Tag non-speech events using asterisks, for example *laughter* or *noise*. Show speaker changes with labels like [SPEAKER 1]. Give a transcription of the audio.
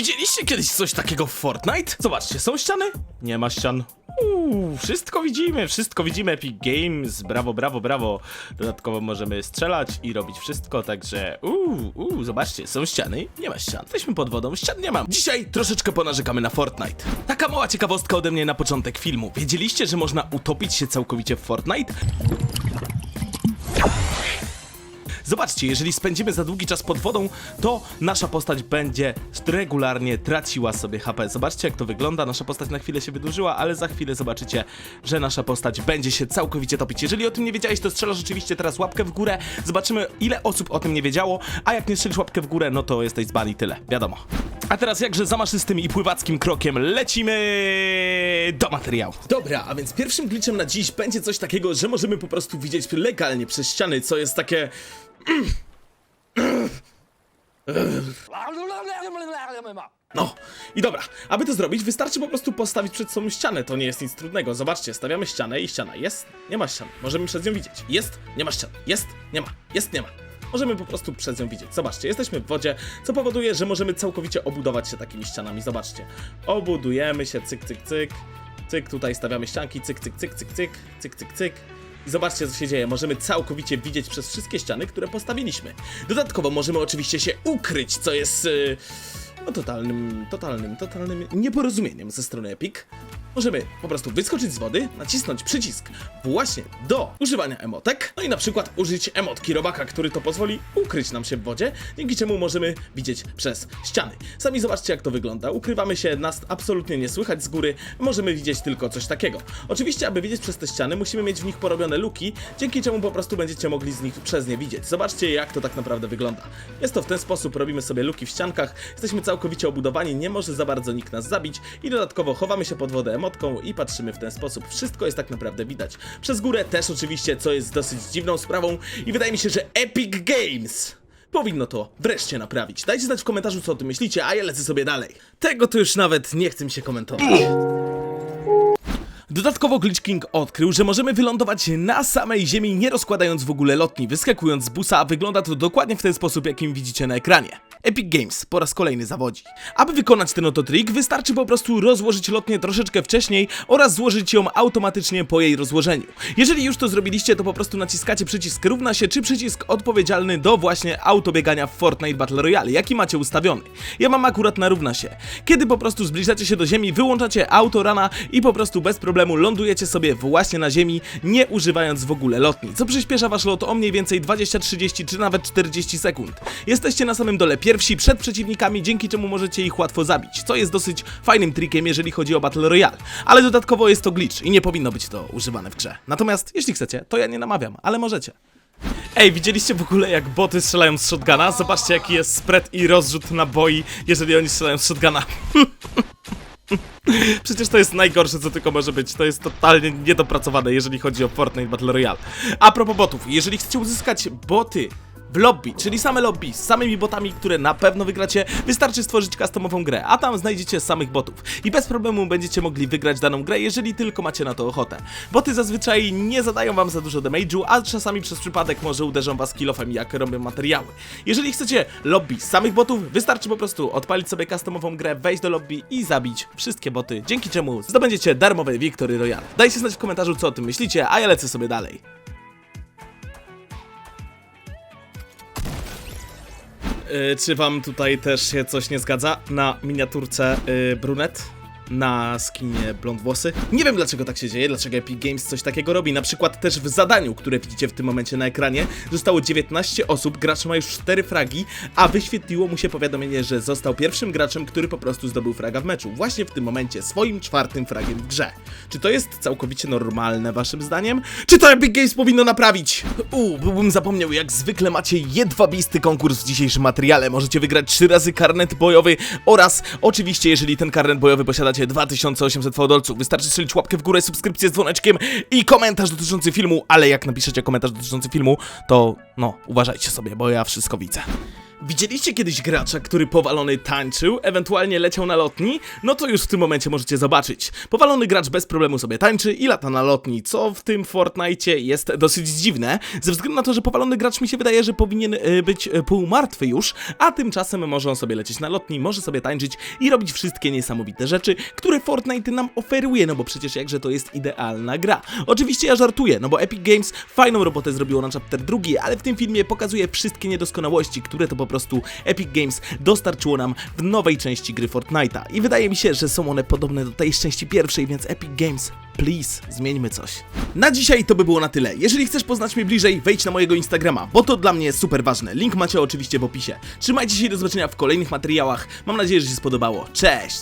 [SPEAKER 1] Widzieliście kiedyś coś takiego w Fortnite? Zobaczcie, są ściany? Nie ma ścian. Uuu, wszystko widzimy, wszystko widzimy. Epic Games, brawo, brawo, brawo. Dodatkowo możemy strzelać i robić wszystko, także uuu, uuu, zobaczcie, są ściany, nie ma ścian. Jesteśmy pod wodą, ścian nie mam. Dzisiaj troszeczkę ponarzekamy na Fortnite. Taka mała ciekawostka ode mnie na początek filmu. Wiedzieliście, że można utopić się całkowicie w Fortnite? Zobaczcie, jeżeli spędzimy za długi czas pod wodą, to nasza postać będzie regularnie traciła sobie HP. Zobaczcie, jak to wygląda. Nasza postać na chwilę się wydłużyła, ale za chwilę zobaczycie, że nasza postać będzie się całkowicie topić. Jeżeli o tym nie wiedziałeś, to strzelasz rzeczywiście teraz łapkę w górę. Zobaczymy, ile osób o tym nie wiedziało, a jak nie strzelisz łapkę w górę, no to jesteś zbani tyle. Wiadomo. A teraz jakże zamaszystym i pływackim krokiem lecimy do materiału. Dobra, a więc pierwszym glitchem na dziś będzie coś takiego, że możemy po prostu widzieć legalnie przez ściany, co jest takie... No i dobra, aby to zrobić, wystarczy po prostu postawić przed sobą ścianę, to nie jest nic trudnego. Zobaczcie, stawiamy ścianę i ściana jest, nie ma ścian. Możemy przez nią widzieć. Jest, nie ma ścian. Jest, nie ma. Jest, nie ma. Możemy po prostu przez nią widzieć. Zobaczcie, jesteśmy w wodzie, co powoduje, że możemy całkowicie obudować się takimi ścianami. Zobaczcie, obudujemy się, cyk, cyk, cyk. Cyk, tutaj stawiamy ścianki, cyk, cyk, cyk, cyk, cyk, cyk, cyk, cyk. I zobaczcie, co się dzieje. Możemy całkowicie widzieć przez wszystkie ściany, które postawiliśmy. Dodatkowo możemy oczywiście się ukryć, co jest. Yy, no totalnym, totalnym, totalnym nieporozumieniem ze strony Epic. Możemy po prostu wyskoczyć z wody, nacisnąć przycisk właśnie do używania emotek, no i na przykład użyć emotki robaka, który to pozwoli ukryć nam się w wodzie, dzięki czemu możemy widzieć przez ściany. Sami zobaczcie jak to wygląda. Ukrywamy się, nas absolutnie nie słychać z góry, możemy widzieć tylko coś takiego. Oczywiście, aby widzieć przez te ściany, musimy mieć w nich porobione luki, dzięki czemu po prostu będziecie mogli z nich przez nie widzieć. Zobaczcie jak to tak naprawdę wygląda. Jest to w ten sposób, robimy sobie luki w ściankach, jesteśmy całkowicie obudowani, nie może za bardzo nikt nas zabić i dodatkowo chowamy się pod wodę i patrzymy w ten sposób. Wszystko jest tak naprawdę widać. Przez górę też oczywiście, co jest dosyć dziwną sprawą i wydaje mi się, że Epic Games powinno to wreszcie naprawić. Dajcie znać w komentarzu, co o tym myślicie, a ja lecę sobie dalej. Tego to już nawet nie chcę mi się komentować. Dodatkowo Glitch King odkrył, że możemy wylądować na samej ziemi, nie rozkładając w ogóle lotni, wyskakując z busa, a wygląda to dokładnie w ten sposób, jakim widzicie na ekranie. Epic Games po raz kolejny zawodzi. Aby wykonać ten oto trik, wystarczy po prostu rozłożyć lotnię troszeczkę wcześniej oraz złożyć ją automatycznie po jej rozłożeniu. Jeżeli już to zrobiliście, to po prostu naciskacie przycisk równa się, czy przycisk odpowiedzialny do właśnie autobiegania w Fortnite Battle Royale, jaki macie ustawiony. Ja mam akurat na równa się. Kiedy po prostu zbliżacie się do ziemi, wyłączacie autorana i po prostu bez problemu lądujecie sobie właśnie na ziemi, nie używając w ogóle lotni, co przyspiesza wasz lot o mniej więcej 20, 30 czy nawet 40 sekund. Jesteście na samym dole pierwsi przed przeciwnikami, dzięki czemu możecie ich łatwo zabić, co jest dosyć fajnym trikiem, jeżeli chodzi o Battle Royale. Ale dodatkowo jest to glitch i nie powinno być to używane w grze. Natomiast, jeśli chcecie, to ja nie namawiam, ale możecie. Ej, widzieliście w ogóle jak boty strzelają z shotguna? Zobaczcie jaki jest spread i rozrzut naboi, jeżeli oni strzelają z shotguna. *laughs* Przecież to jest najgorsze, co tylko może być. To jest totalnie niedopracowane, jeżeli chodzi o Fortnite Battle Royale. A propos botów, jeżeli chcecie uzyskać boty w lobby, czyli same lobby z samymi botami, które na pewno wygracie, wystarczy stworzyć customową grę, a tam znajdziecie samych botów. I bez problemu będziecie mogli wygrać daną grę, jeżeli tylko macie na to ochotę. Boty zazwyczaj nie zadają wam za dużo damage'u, a czasami przez przypadek może uderzą was kilofem, jak robią materiały. Jeżeli chcecie lobby z samych botów, wystarczy po prostu odpalić sobie customową grę, wejść do lobby i zabić wszystkie boty, dzięki czemu zdobędziecie darmowe Victory Royale. Dajcie znać w komentarzu, co o tym myślicie, a ja lecę sobie dalej. Czy wam tutaj też się coś nie zgadza? Na miniaturce y, brunet? Na skinie blond włosy? Nie wiem dlaczego tak się dzieje, dlaczego Epic Games coś takiego robi. Na przykład też w zadaniu, które widzicie w tym momencie na ekranie, zostało 19 osób, gracz ma już 4 fragi, a wyświetliło mu się powiadomienie, że został pierwszym graczem, który po prostu zdobył fraga w meczu. Właśnie w tym momencie, swoim czwartym fragiem w grze. Czy to jest całkowicie normalne waszym zdaniem? Czy to Epic Games powinno naprawić? Uuu, byłbym zapomniał, jak zwykle macie jedwabisty konkurs w dzisiejszym materiale. Możecie wygrać 3 razy karnet bojowy oraz oczywiście, jeżeli ten karnet bojowy posiadacie 2800 fałdolców, wystarczy strzelić łapkę w górę, subskrypcję z dzwoneczkiem i komentarz dotyczący filmu, ale jak napiszecie komentarz dotyczący filmu, to no, uważajcie sobie, bo ja wszystko widzę. Widzieliście kiedyś gracza, który powalony tańczył, ewentualnie leciał na lotni? No to już w tym momencie możecie zobaczyć. Powalony gracz bez problemu sobie tańczy i lata na lotni, co w tym Fortnite jest dosyć dziwne, ze względu na to, że powalony gracz mi się wydaje, że powinien e, być e, półmartwy już, a tymczasem może on sobie lecieć na lotni, może sobie tańczyć i robić wszystkie niesamowite rzeczy, które Fortnite nam oferuje, no bo przecież jakże to jest idealna gra. Oczywiście ja żartuję, no bo Epic Games fajną robotę zrobiło na chapter drugi, ale w tym filmie pokazuje wszystkie niedoskonałości, które to po prostu Epic Games dostarczyło nam w nowej części gry Fortnite'a. I wydaje mi się, że są one podobne do tej części pierwszej, więc Epic Games, please, zmieńmy coś. Na dzisiaj to by było na tyle. Jeżeli chcesz poznać mnie bliżej, wejdź na mojego Instagrama, bo to dla mnie super ważne. Link macie oczywiście w opisie. Trzymajcie się i do zobaczenia w kolejnych materiałach. Mam nadzieję, że się spodobało. Cześć!